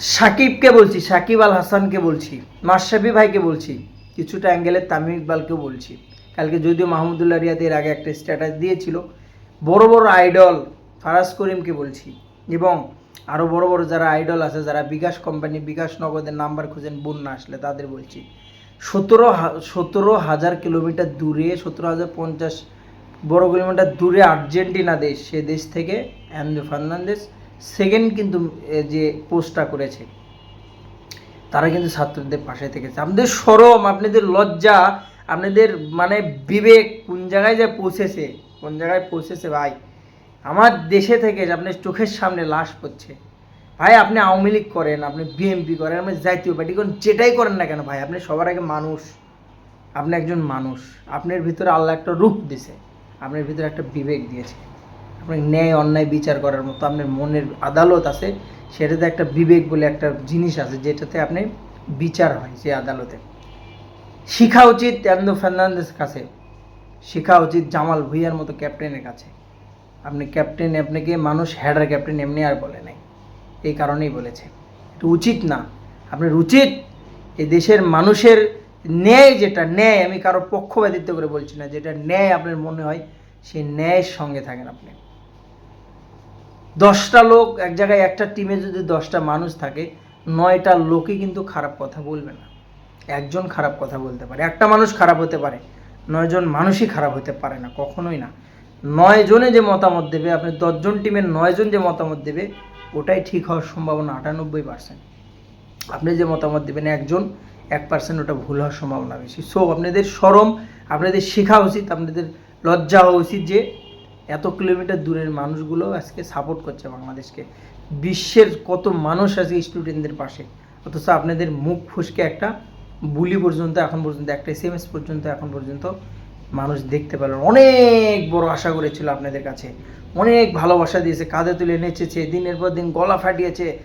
সাকিবকে বলছি, সাকিব আল হাসানকে বলছি মাশরাফি ভাইকে বলছি, কিছুটা অ্যাঙ্গেলের তামিম ইকবালকেও বলছি। কালকে যদিও মাহমুদুল্লাহ রিয়াদ এর আগে একটা স্ট্যাটাস দিয়েছিল, বড় বড় আইডল ফারাজ করিমকে বলছি এবং আরও বড় বড় যারা আইডল আছে, যারা বিকাশ কোম্পানি বিকাশ নগদের নাম্বার খুঁজেন, বন্যা আসলে তাদের বলছি। সতেরো সতেরো হাজার কিলোমিটার দূরে, সতেরো হাজার পঞ্চাশ বড় কিলোমিটার দূরে আর্জেন্টিনা দেশ, সে দেশ থেকে অ্যান্ড্রু ফার্নান্দেস সেকেন্ড কিন্তু যে পোস্টটা করেছে, তারা কিন্তু ছাত্রদের পাশে থেকেছে। আপনাদের সরম, আপনাদের লজ্জা, আপনাদের মানে বিবেক, কোন জায়গায় যে পৌঁছেছে, কোন জায়গায় পৌঁছেছে ভাই? আমার দেশে থেকে যে আপনার চোখের সামনে লাশ পড়ছে, ভাই আপনি আওয়ামী লীগ করেন, আপনি বিএমপি করেন, আপনি জাতীয় পার্টি করেন, যেটাই করেন না কেন ভাই, আপনি সবার আগে মানুষ, আপনি একজন মানুষ, আপনার ভিতরে আল্লাহ একটা রূপ দিছে, আপনার ভিতরে একটা বিবেক দিয়েছে। আপনার ন্যায়, অন্যায় বিচার করার মতো আপনার মনের আদালত আছে, সেটাতে একটা বিবেক বলে একটা জিনিস আছে, যেটাতে আপনি বিচার হয় সেই আদালতে। শিখা উচিত অ্যান্ডো ফার্নান্দেস কাছে। শিখা উচিত জামাল ভুইয়ার মতো ক্যাপ্টেনের কাছে। আপনি ক্যাপ্টেন, আপনাকে মানুষ হেডার ক্যাপ্টেন এমনি আর বলে নাই। এই কারণেই বলেছে। এটা উচিত না। আপনার উচিত এই দেশের মানুষের ন্যায় যেটা, ন্যায় আমি কারও পক্ষপাতিত্ব করে বলছি না, যেটা ন্যায় আপনার মনে হয়, সেই ন্যায়ের সঙ্গে থাকেন আপনি। দশটা লোক, এক জায়গায় একটা টিমে যদি দশটা মানুষ থাকে, নয়টা লোকই কিন্তু খারাপ কথা বলবে না। একজন খারাপ কথা বলতে পারে। একটা মানুষ খারাপ হতে পারে, নয়জন মানুষই খারাপ হতে পারে না, কখনোই না। নয় জনে যে মতামত দেবে, আপনি দশজন টিমের নয়জন যে মতামত দেবে, ওটাই ঠিক হওয়ার সম্ভাবনা আটানব্বই পার্সেন্ট আপনি যে মতামত দেবেন একজন, এক পার্সেন্ট ওটা ভুল হওয়ার সম্ভাবনা বেশি। সো আপনাদের সরম, আপনাদের শেখা উচিত, আপনাদের লজ্জা হওয়া উচিত যে এত কিলোমিটার দূরের মানুষগুলো আজকে সাপোর্ট করছে বাংলাদেশকে। বিশ্বের কত মানুষ আছে স্টুডেন্টদের পাশে। অথচ আপনাদের মুখ ফুসকে একটা বুলি পর্যন্ত, এখন পর্যন্ত, একটা এস এম এস পর্যন্ত, এখন পর্যন্ত মানুষ দেখতে পেল। অনেক বড় আশা করেছিল আপনাদের কাছে। অনেক ভালোবাসা দিয়েছে, কাঁধে তুলে নেচেছে, দিনের পর দিন গলা ফাটিয়েছে।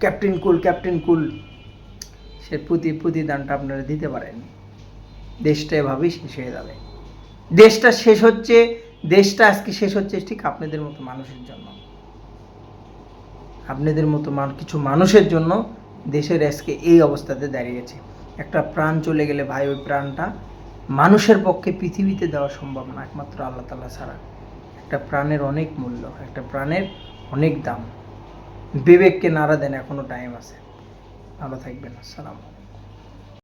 ক্যাপ্টেন কুল ক্যাপ্টেন কুল সে প্রতি, প্রতিদানটা আপনারা দিতে পারেন দেশটা এভাবেই শেষ হয়ে যাবে। দেশটা শেষ হচ্ছে দেশটা আজকে শেষ হচ্ছে, ঠিক আপনাদের মতো মানুষের জন্য। আপনাদের মতো কিছু মানুষের জন্য দেশের আজকে এই অবস্থাতে দাঁড়িয়েছে একটা প্রাণ চলে গেলে ভাই, ওই প্রাণটা মানুষের পক্ষে পৃথিবীতে দেওয়া সম্ভব না, একমাত্র আল্লাহ তালা ছাড়া। একটা প্রাণের অনেক মূল্য, একটা প্রাণের অনেক দাম। বিবেককে নাড়া দেন, এখনও টাইম আছে। ভালো থাকবেন, আসসালামু আলাইকুম।